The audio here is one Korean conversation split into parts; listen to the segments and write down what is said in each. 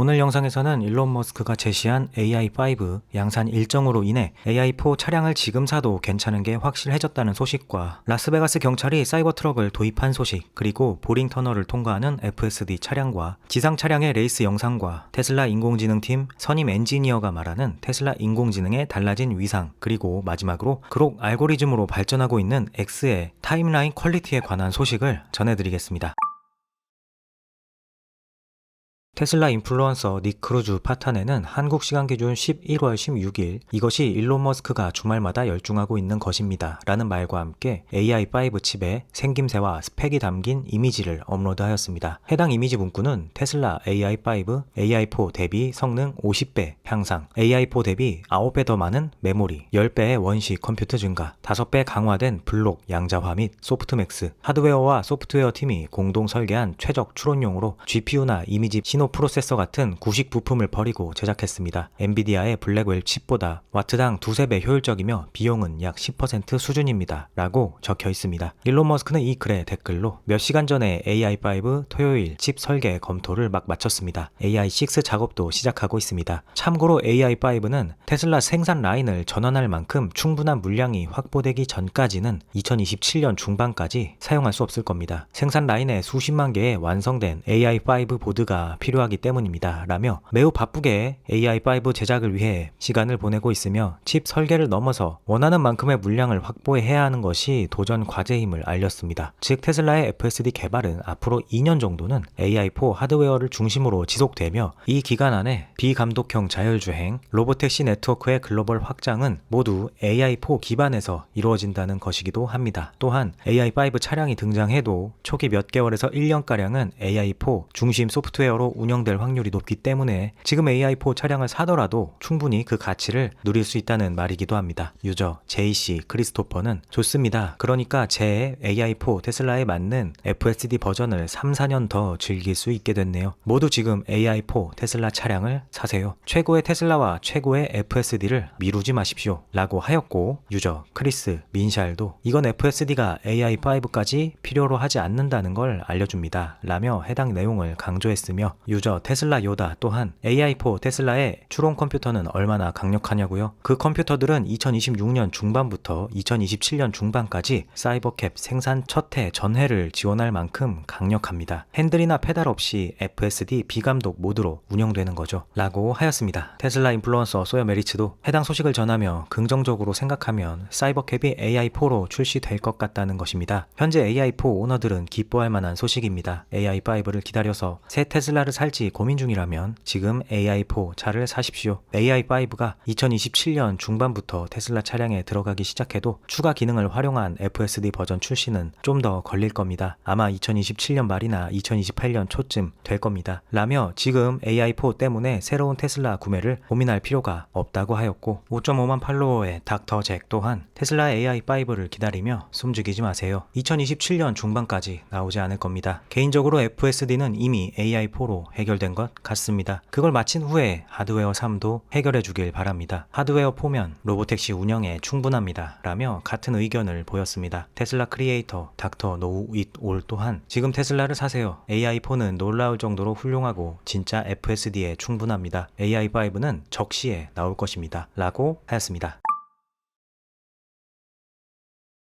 오늘 영상에서는 일론 머스크가 제시한 AI5 양산 일정으로 인해 AI4 차량을 지금 사도 괜찮은 게 확실해졌다는 소식과 라스베가스 경찰이 사이버 트럭을 도입한 소식, 그리고 보링 터널을 통과하는 FSD 차량과 지상 차량의 레이스 영상과 테슬라 인공지능팀 선임 엔지니어가 말하는 테슬라 인공지능의 달라진 위상, 그리고 마지막으로 그록 알고리즘으로 발전하고 있는 X의 타임라인 퀄리티에 관한 소식을 전해드리겠습니다. 테슬라 인플루언서 닉 크루즈 파탄에는 한국 시간 기준 11월 16일 이것이 일론 머스크가 주말마다 열중하고 있는 것입니다. 라는 말과 함께 AI5 칩의 생김새와 스펙이 담긴 이미지를 업로드하였습니다. 해당 이미지 문구는 테슬라 AI5, AI4 대비 성능 50배 향상, AI4 대비 9배 더 많은 메모리, 10배의 원시 컴퓨터 증가, 5배 강화된 블록 양자화 및 소프트맥스, 하드웨어와 소프트웨어 팀이 공동 설계한 최적 추론용으로 GPU나 이미지 신호 프로세서 같은 구식 부품을 버리고 제작했습니다. 엔비디아의 블랙웰 칩보다 와트당 두세 배 효율적이며 비용은 약 10% 수준입니다. 라고 적혀 있습니다. 일론 머스크는 이 글에 댓글로 몇 시간 전에 AI5 토요일 칩 설계 검토를 막 마쳤습니다. AI6 작업도 시작하고 있습니다. 참고로 AI5는 테슬라 생산 라인을 전환할 만큼 충분한 물량이 확보되기 전까지는 2027년 중반까지 사용할 수 없을 겁니다. 생산 라인에 수십만 개의 완성된 AI5 보드가 필요 하기 때문입니다. 라며 매우 바쁘게 AI5 제작을 위해 시간을 보내고 있으며 칩 설계를 넘어서 원하는 만큼의 물량을 확보해야 하는 것이 도전 과제임을 알렸습니다. 즉 테슬라의 FSD 개발은 앞으로 2년 정도는 AI4 하드웨어를 중심으로 지속되며 이 기간 안에 비감독형 자율주행, 로보택시 네트워크의 글로벌 확장은 모두 AI4 기반에서 이루어진다는 것이기도 합니다. 또한 AI5 차량이 등장해도 초기 몇 개월에서 1년가량은 AI4 중심 소프트웨어로 운영될 확률이 높기 때문에 지금 AI4 차량을 사더라도 충분히 그 가치를 누릴 수 있다는 말이기도 합니다. 유저 JC 크리스토퍼는 좋습니다. 그러니까 제 AI4 테슬라에 맞는 FSD 버전을 3, 4년 더 즐길 수 있게 됐네요. 모두 지금 AI4 테슬라 차량을 사세요. 최고의 테슬라와 최고의 FSD를 미루지 마십시오. 라고 하였고 유저 크리스 민샬도 이건 FSD가 AI5까지 필요로 하지 않는다는 걸 알려줍니다. 라며 해당 내용을 강조했으며 유저 테슬라 요다 또한 AI4 테슬라의 추론 컴퓨터는 얼마나 강력하냐고요? 그 컴퓨터들은 2026년 중반부터 2027년 중반까지 사이버캡 생산 첫 해 전해를 지원할 만큼 강력합니다. 핸들이나 페달 없이 FSD 비감독 모드로 운영되는 거죠. 라고 하였습니다. 테슬라 인플루언서 소여 메리츠도 해당 소식을 전하며 긍정적으로 생각하면 사이버캡이 AI4로 출시될 것 같다는 것입니다. 현재 AI4 오너들은 기뻐할 만한 소식입니다. AI5를 기다려서 새 테슬라를 살지 고민 중이라면 지금 AI4 차를 사십시오. AI5가 2027년 중반부터 테슬라 차량에 들어가기 시작해도 추가 기능을 활용한 FSD 버전 출시는 좀 더 걸릴 겁니다. 아마 2027년 말이나 2028년 초쯤 될 겁니다. 라며 지금 AI4 때문에 새로운 테슬라 구매를 고민할 필요가 없다고 하였고 5.5만 팔로워의 닥터 잭 또한 테슬라 AI5를 기다리며 숨죽이지 마세요. 2027년 중반까지 나오지 않을 겁니다. 개인적으로 FSD는 이미 AI4로 해결된 것 같습니다. 그걸 마친 후에 하드웨어 3도 해결해 주길 바랍니다. 하드웨어 포면 로보택시 운영에 충분합니다. 라며 같은 의견을 보였습니다. 테슬라 크리에이터 닥터 노우 잇올 또한 지금 테슬라를 사세요. AI4는 놀라울 정도로 훌륭하고 진짜 FSD에 충분합니다. AI5는 적시에 나올 것입니다. 라고 하였습니다.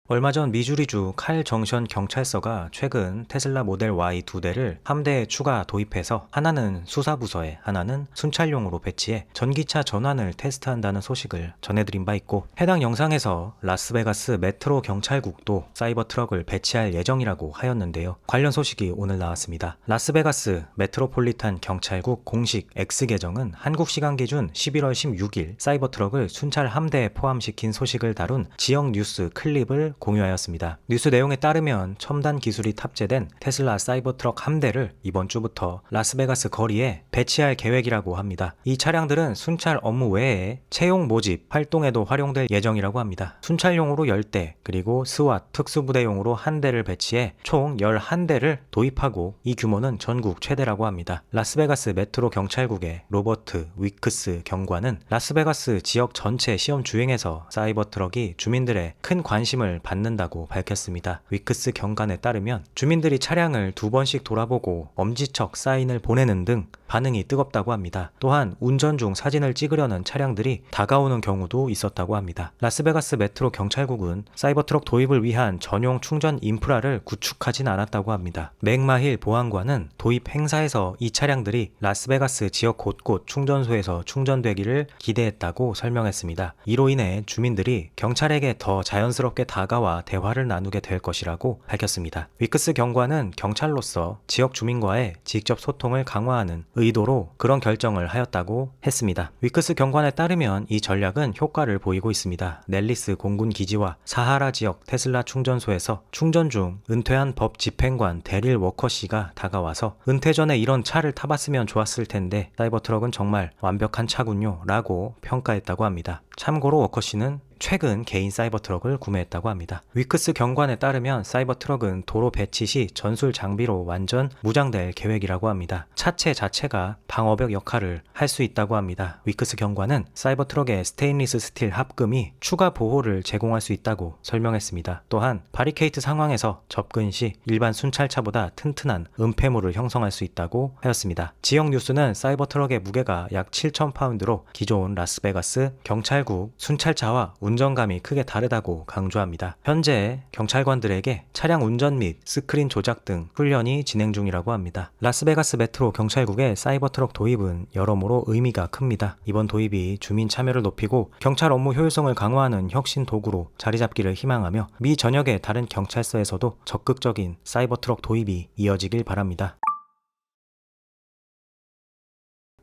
얼마 전 미주리주 칼 정션 경찰서가 최근 테슬라 모델 Y 두 대를 함대에 추가 도입해서 하나는 수사부서에 하나는 순찰용으로 배치해 전기차 전환을 테스트한다는 소식을 전해드린 바 있고 해당 영상에서 라스베가스 메트로 경찰국도 사이버 트럭을 배치할 예정이라고 하였는데요. 관련 소식이 오늘 나왔습니다. 라스베가스 메트로폴리탄 경찰국 공식 X 계정은 한국 시간 기준 11월 16일 사이버 트럭을 순찰 함대에 포함시킨 소식을 다룬 지역 뉴스 클립을 공유하였습니다. 뉴스 내용에 따르면 첨단 기술이 탑재된 테슬라 사이버 트럭 함대를 이번 주부터 라스베가스 거리에 배치할 계획이라고 합니다. 이 차량들은 순찰 업무 외에 채용 모집 활동에도 활용될 예정이라고 합니다. 순찰용으로 10대, 그리고 스왓 특수부대용으로 한 대를 배치해 총 11대를 도입하고 이 규모는 전국 최대라고 합니다. 라스베가스 메트로 경찰국의 로버트 위크스 경관은 라스베가스 지역 전체 시험 주행에서 사이버 트럭이 주민들의 큰 관심을 받는다고 밝혔습니다. 위크스 경관에 따르면 주민들이 차량을 두 번씩 돌아보고 엄지척 사인을 보내는 등 반응이 뜨겁다고 합니다. 또한 운전 중 사진을 찍으려는 차량들이 다가오는 경우도 있었다고 합니다. 라스베가스 메트로 경찰국은 사이버트럭 도입을 위한 전용 충전 인프라를 구축하진 않았다고 합니다. 맥마힐 보안관은 도입 행사에서 이 차량들이 라스베가스 지역 곳곳 충전소에서 충전되기를 기대했다고 설명했습니다. 이로 인해 주민들이 경찰에게 더 자연스럽게 다가 와 대화를 나누게 될 것이라고 밝혔습니다. 위크스 경관은 경찰로서 지역 주민과의 직접 소통을 강화하는 의도로 그런 결정을 하였다고 했습니다. 위크스 경관에 따르면 이 전략은 효과를 보이고 있습니다. 넬리스 공군 기지와 사하라 지역 테슬라 충전소에서 충전 중 은퇴한 법 집행관 데릴 워커 씨가 다가와서 은퇴 전에 이런 차를 타봤으면 좋았을 텐데 사이버트럭은 정말 완벽한 차군요 라고 평가했다고 합니다. 참고로 워커 씨는 최근 개인 사이버 트럭을 구매했다고 합니다. 위크스 경관에 따르면 사이버 트럭은 도로 배치 시 전술 장비로 완전 무장될 계획이라고 합니다. 차체 자체가 방어벽 역할을 할 수 있다고 합니다. 위크스 경관은 사이버 트럭의 스테인리스 스틸 합금이 추가 보호를 제공할 수 있다고 설명했습니다. 또한 바리케이트 상황에서 접근 시 일반 순찰차보다 튼튼한 은폐물을 형성할 수 있다고 하였습니다. 지역 뉴스는 사이버 트럭의 무게가 약 7,000파운드로 기존 라스베가스 경찰국 순찰차와 운 전감이 크게 다르다고 강조합니다. 현재 경찰관들에게 차량 운전 및 스크린 조작 등 훈련이 진행 중이라고 합니다. 라스베가스 메트로 경찰국의 사이버 트럭 도입은 여러모로 의미가 큽니다. 이번 도입이 주민 참여를 높이고 경찰 업무 효율성을 강화하는 혁신 도구로 자리 잡기를 희망하며 미 전역의 다른 경찰서에서도 적극적인 사이버 트럭 도입이 이어지길 바랍니다.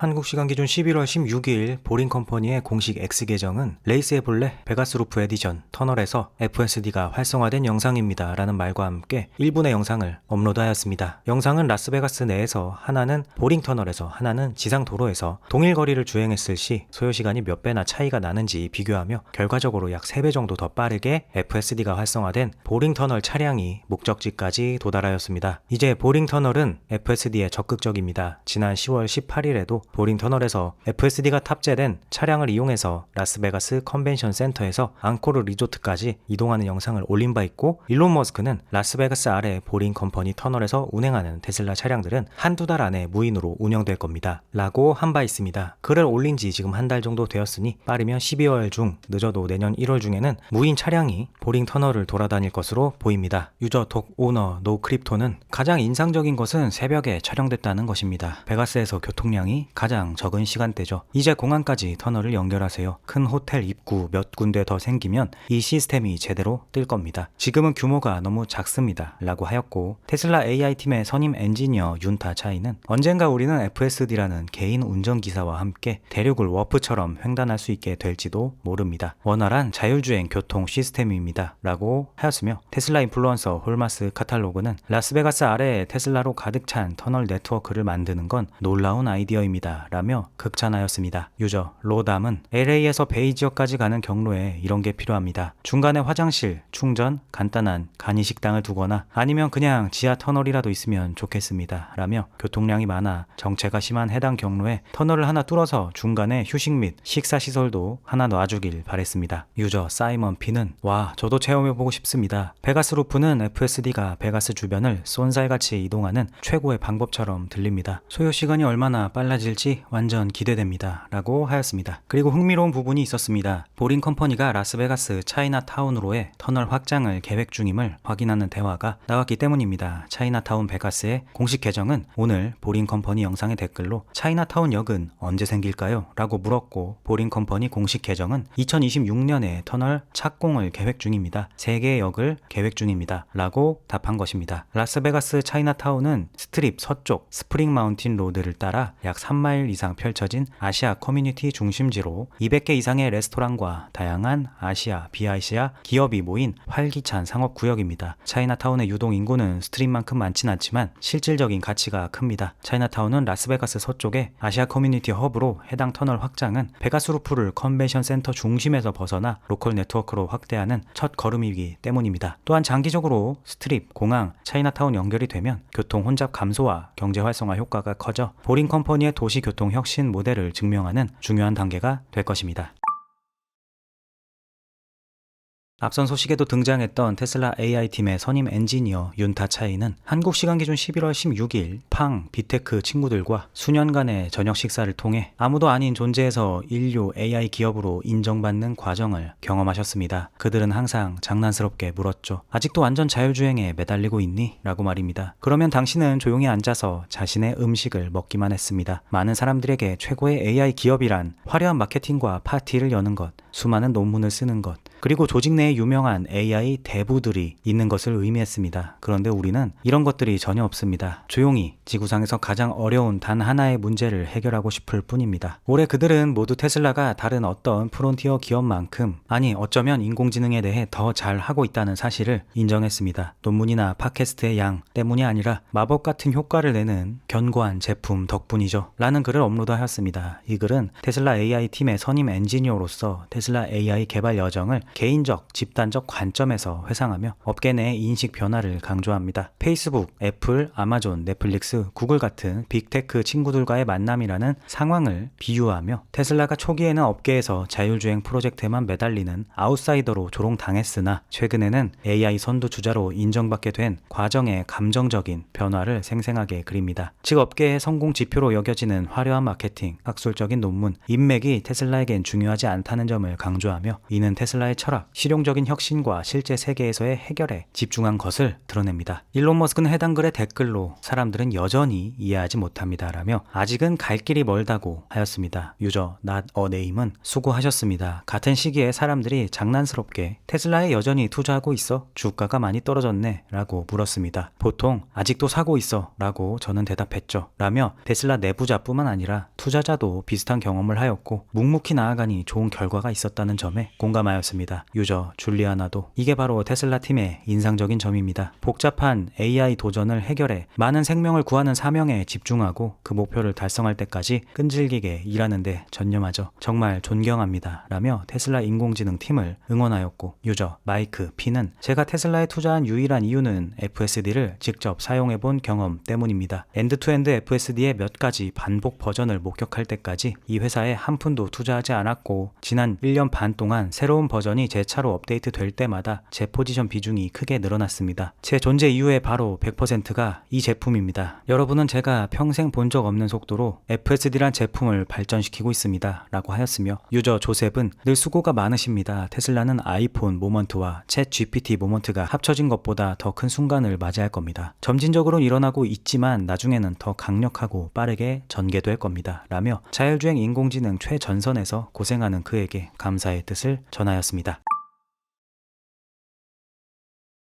한국 시간 기준 11월 16일 보링 컴퍼니의 공식 X 계정은 레이스의 본래 베가스 루프 에디션 터널에서 FSD가 활성화된 영상입니다. 라는 말과 함께 1분의 영상을 업로드하였습니다. 영상은 라스베가스 내에서 하나는 보링 터널에서 하나는 지상 도로에서 동일 거리를 주행했을 시 소요 시간이 몇 배나 차이가 나는지 비교하며 결과적으로 약 3배 정도 더 빠르게 FSD가 활성화된 보링 터널 차량이 목적지까지 도달하였습니다. 이제 보링 터널은 FSD에 적극적입니다. 지난 10월 18일에도 보링 터널에서 FSD가 탑재된 차량을 이용해서 라스베가스 컨벤션 센터에서 앙코르 리조트까지 이동하는 영상을 올린 바 있고 일론 머스크는 라스베가스 아래 보링 컴퍼니 터널에서 운행하는 테슬라 차량들은 한두 달 안에 무인으로 운영될 겁니다. 라고 한 바 있습니다. 글을 올린 지 지금 한 달 정도 되었으니 빠르면 12월 중 늦어도 내년 1월 중에는 무인 차량이 보링 터널을 돌아다닐 것으로 보입니다. 유저 독 오너 노 크립토는 가장 인상적인 것은 새벽에 촬영됐다는 것입니다. 베가스에서 교통량이 가장 적은 시간대죠. 이제 공항까지 터널을 연결하세요. 큰 호텔 입구 몇 군데 더 생기면 이 시스템이 제대로 뜰 겁니다. 지금은 규모가 너무 작습니다. 라고 하였고 테슬라 AI팀의 선임 엔지니어 윤타 차이는 언젠가 우리는 FSD라는 개인 운전기사와 함께 대륙을 워프처럼 횡단할 수 있게 될지도 모릅니다. 원활한 자율주행 교통 시스템입니다. 라고 하였으며 테슬라 인플루언서 홀마스 카탈로그는 라스베가스 아래에 테슬라로 가득 찬 터널 네트워크를 만드는 건 놀라운 아이디어입 라며 극찬하였습니다. 유저 로담은 LA에서 베이 지역까지 가는 경로에 이런 게 필요합니다. 중간에 화장실, 충전, 간단한 간이 식당을 두거나 아니면 그냥 지하 터널이라도 있으면 좋겠습니다. 라며 교통량이 많아 정체가 심한 해당 경로에 터널을 하나 뚫어서 중간에 휴식 및 식사 시설도 하나 놔주길 바랬습니다. 유저 사이먼 피는 와 저도 체험해보고 싶습니다. 베가스 루프는 FSD가 베가스 주변을 쏜살같이 이동하는 최고의 방법처럼 들립니다. 소요 시간이 얼마나 빨라질지 완전 기대됩니다. 라고 하였습니다. 그리고 흥미로운 부분이 있었습니다. 보링 컴퍼니가 라스베가스 차이나타운으로의 터널 확장을 계획 중임을 확인하는 대화가 나왔기 때문입니다. 차이나타운 베가스의 공식 계정은 오늘 보링 컴퍼니 영상의 댓글로 차이나타운 역은 언제 생길까요? 라고 물었고 보링 컴퍼니 공식 계정은 2026년에 터널 착공을 계획 중입니다. 3개의 역을 계획 중입니다. 라고 답한 것입니다. 라스베가스 차이나타운은 스트립 서쪽 스프링 마운틴 로드를 따라 약 3마일 이상 펼쳐진 아시아 커뮤니티 중심지로 200개 이상의 레스토랑과 다양한 아시아, 비아시아 기업이 모인 활기찬 상업 구역입니다. 차이나타운의 유동 인구는 스트림만큼 많진 않지만 실질적인 가치가 큽니다. 차이나타운은 라스베가스 서쪽의 아시아 커뮤니티 허브로 해당 터널 확장은 베가스 루프를 컨벤션 센터 중심에서 벗어나 로컬 네트워크로 확대하는 첫 걸음이기 때문입니다. 또한 장기적으로 스트립, 공항, 차이나타운 연결이 되면 교통 혼잡 감소와 경제 활성화 효과가 커져 보링 컴퍼니의 도시 교통 혁신 모델을 증명하는 중요한 단계가 될 것입니다. 앞선 소식에도 등장했던 테슬라 AI팀의 선임 엔지니어 윤타 차이는 한국 시간 기준 11월 16일 팡 비테크 친구들과 수년간의 저녁 식사를 통해 아무도 아닌 존재에서 인류 AI 기업으로 인정받는 과정을 경험하셨습니다. 그들은 항상 장난스럽게 물었죠. 아직도 완전 자율주행에 매달리고 있니? 라고 말입니다. 그러면 당신은 조용히 앉아서 자신의 음식을 먹기만 했습니다. 많은 사람들에게 최고의 AI 기업이란 화려한 마케팅과 파티를 여는 것, 수많은 논문을 쓰는 것, 그리고 조직 내에 유명한 AI 대부들이 있는 것을 의미했습니다. 그런데 우리는 이런 것들이 전혀 없습니다. 조용히 지구상에서 가장 어려운 단 하나의 문제를 해결하고 싶을 뿐입니다. 올해 그들은 모두 테슬라가 다른 어떤 프론티어 기업만큼 아니 어쩌면 인공지능에 대해 더 잘 하고 있다는 사실을 인정했습니다. 논문이나 팟캐스트의 양 때문이 아니라 마법 같은 효과를 내는 견고한 제품 덕분이죠. 라는 글을 업로드하였습니다. 이 글은 테슬라 AI 팀의 선임 엔지니어로서 테슬라 AI 개발 여정을 개인적, 집단적 관점에서 회상하며 업계 내 인식 변화를 강조합니다. 페이스북, 애플, 아마존, 넷플릭스, 구글 같은 빅테크 친구들과의 만남이라는 상황을 비유하며 테슬라가 초기에는 업계에서 자율주행 프로젝트에만 매달리는 아웃사이더로 조롱당했으나 최근에는 AI 선두주자로 인정받게 된 과정의 감정적인 변화를 생생하게 그립니다. 즉 업계의 성공 지표로 여겨지는 화려한 마케팅, 학술적인 논문, 인맥이 테슬라에겐 중요하지 않다는 점을 강조하며 이는 테슬라의 철학, 실용적인 혁신과 실제 세계에서의 해결에 집중한 것을 드러냅니다. 일론 머스크는 해당 글의 댓글로 사람들은 여전히 이해하지 못합니다라며 아직은 갈 길이 멀다고 하였습니다. 유저 a name은 수고하셨습니다. 같은 시기에 사람들이 장난스럽게 테슬라에 여전히 투자하고 있어 주가가 많이 떨어졌네 라고 물었습니다. 보통 아직도 사고 있어 라고 저는 대답했죠. 라며 테슬라 내부자뿐만 아니라 투자자도 비슷한 경험을 하였고 묵묵히 나아가니 좋은 결과가 있었다는 점에 공감하였습니다. 유저 줄리아나도 이게 바로 테슬라 팀의 인상적인 점입니다. 복잡한 AI 도전을 해결해 많은 생명을 구하는 사명에 집중하고 그 목표를 달성할 때까지 끈질기게 일하는데 전념하죠. 정말 존경합니다. 라며 테슬라 인공지능 팀을 응원하였고 유저 마이크 P는 제가 테슬라에 투자한 유일한 이유는 FSD를 직접 사용해 본 경험 때문입니다. 엔드투엔드 FSD의 몇 가지 반복 버전을 목격할 때까지 이 회사에 한 푼도 투자하지 않았고 지난 1년 반 동안 새로운 버전이 제 차로 업데이트 될 때마다 제 포지션 비중이 크게 늘어났습니다. 제 존재 이유의 바로 100%가 이 제품입니다. 여러분은 제가 평생 본 적 없는 속도로 FSD란 제품을 발전시키고 있습니다. 라고 하였으며 유저 조셉은 늘 수고가 많으십니다. 테슬라는 아이폰 모먼트와 챗 GPT 모먼트가 합쳐진 것보다 더 큰 순간을 맞이할 겁니다. 점진적으로 일어나고 있지만 나중에는 더 강력하고 빠르게 전개될 겁니다. 라며 자율주행 인공지능 최전선에서 고생하는 그에게 감사의 뜻을 전하였습니다. 있습니다.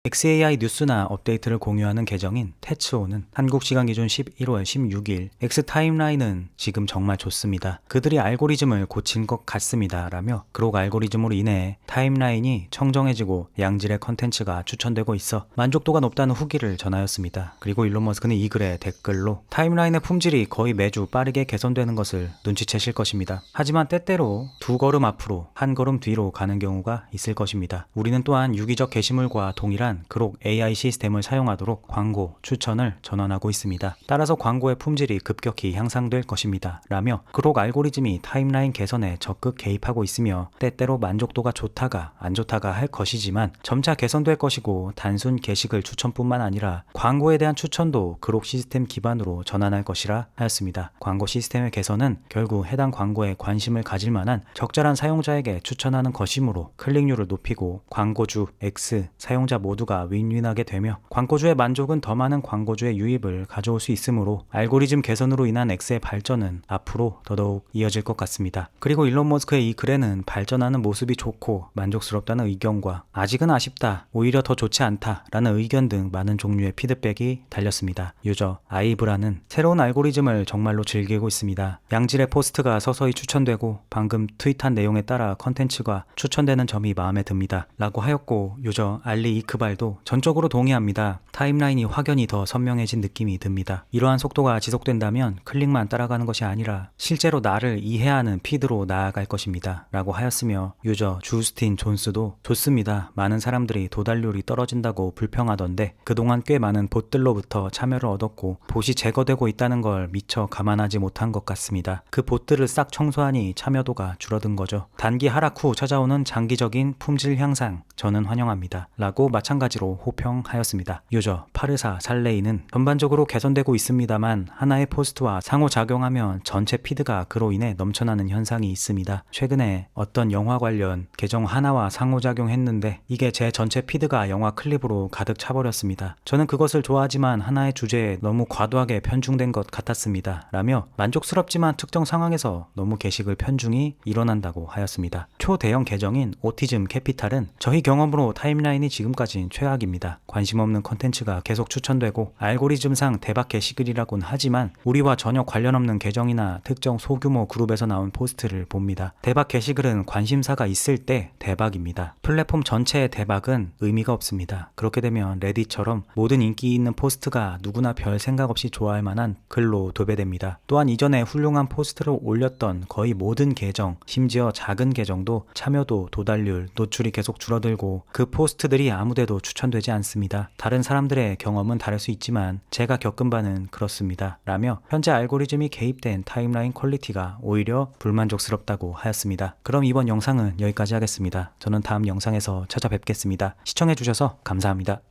XAI 뉴스나 업데이트를 공유하는 계정인 테츠오는 한국 시간 기준 11월 16일 X 타임라인은 지금 정말 좋습니다. 그들이 알고리즘을 고친 것 같습니다. 라며 그록 알고리즘으로 인해 타임라인이 청정해지고 양질의 컨텐츠가 추천되고 있어 만족도가 높다는 후기를 전하였습니다. 그리고 일론 머스크는 이 글에 댓글로 타임라인의 품질이 거의 매주 빠르게 개선되는 것을 눈치채실 것입니다. 하지만 때때로 두 걸음 앞으로 한 걸음 뒤로 가는 경우가 있을 것입니다. 우리는 또한 유기적 게시물과 동일한 그록 AI 시스템을 사용하도록 광고, 추천을 전환하고 있습니다. 따라서 광고의 품질이 급격히 향상될 것입니다. 라며 그록 알고리즘이 타임라인 개선에 적극 개입하고 있으며 때때로 만족도가 좋다가 안 좋다가 할 것이지만 점차 개선될 것이고 단순 게시글 추천뿐만 아니라 광고에 대한 추천도 그록 시스템 기반으로 전환할 것이라 하였습니다. 광고 시스템의 개선은 결국 해당 광고에 관심을 가질 만한 적절한 사용자에게 추천하는 것이므로 클릭률을 높이고 광고주 X 사용자 모두 가 윈윈하게 되며 광고주의 만족은 더 많은 광고주의 유입을 가져올 수 있으므로 알고리즘 개선으로 인한 X의 발전은 앞으로 더더욱 이어질 것 같습니다. 그리고 일론 머스크의 이 글에는 발전하는 모습이 좋고 만족스럽다는 의견과 아직은 아쉽다, 오히려 더 좋지 않다라는 의견 등 많은 종류의 피드백이 달렸습니다. 유저 아이브라는 새로운 알고리즘을 정말로 즐기고 있습니다. 양질의 포스트가 서서히 추천되고 방금 트윗한 내용에 따라 컨텐츠가 추천되는 점이 마음에 듭니다. 라고 하였고 유저 알리 이크발 말도 전적으로 동의합니다. 타임라인이 확연히 더 선명해진 느낌이 듭니다. 이러한 속도가 지속된다면 클릭만 따라가는 것이 아니라 실제로 나를 이해하는 피드로 나아갈 것입니다. 라고 하였으며 유저 주스틴 존스도 좋습니다. 많은 사람들이 도달률이 떨어진다고 불평하던데 그동안 꽤 많은 봇들로부터 참여를 얻었고 봇이 제거되고 있다는 걸 미처 감안하지 못한 것 같습니다. 그 봇들을 싹 청소하니 참여도가 줄어든 거죠. 단기 하락 후 찾아오는 장기적인 품질 향상 저는 환영합니다. 라고 마찬가지 로 호평하였습니다. 유저 파르사 살레이는 전반적으로 개선되고 있습니다만 하나의 포스트와 상호작용하면 전체 피드가 그로 인해 넘쳐나는 현상이 있습니다. 최근에 어떤 영화 관련 계정 하나와 상호작용했는데 이게 제 전체 피드가 영화 클립으로 가득 차버렸습니다. 저는 그것을 좋아하지만 하나의 주제에 너무 과도하게 편중된 것 같았습니다. 라며 만족스럽지만 특정 상황에서 너무 게시글 편중이 일어난다고 하였습니다. 초대형 계정인 오티즘 캐피탈은 저희 경험으로 타임라인이 지금까진 최악입니다. 관심 없는 컨텐츠가 계속 추천되고 알고리즘상 대박 게시글이라곤 하지만 우리와 전혀 관련 없는 계정이나 특정 소규모 그룹에서 나온 포스트를 봅니다. 대박 게시글은 관심사가 있을 때 대박입니다. 플랫폼 전체의 대박은 의미가 없습니다. 그렇게 되면 레딧처럼 모든 인기 있는 포스트가 누구나 별 생각 없이 좋아할 만한 글로 도배됩니다. 또한 이전에 훌륭한 포스트를 올렸던 거의 모든 계정, 심지어 작은 계정도 참여도, 도달률, 노출이 계속 줄어들고 그 포스트들이 아무데도 추천되지 않습니다. 다른 사람들의 경험은 다를 수 있지만 제가 겪은 바는 그렇습니다. 라며 현재 알고리즘이 개입된 타임라인 퀄리티가 오히려 불만족스럽다고 하였습니다. 그럼 이번 영상은 여기까지 하겠습니다. 저는 다음 영상에서 찾아뵙겠습니다. 시청해주셔서 감사합니다.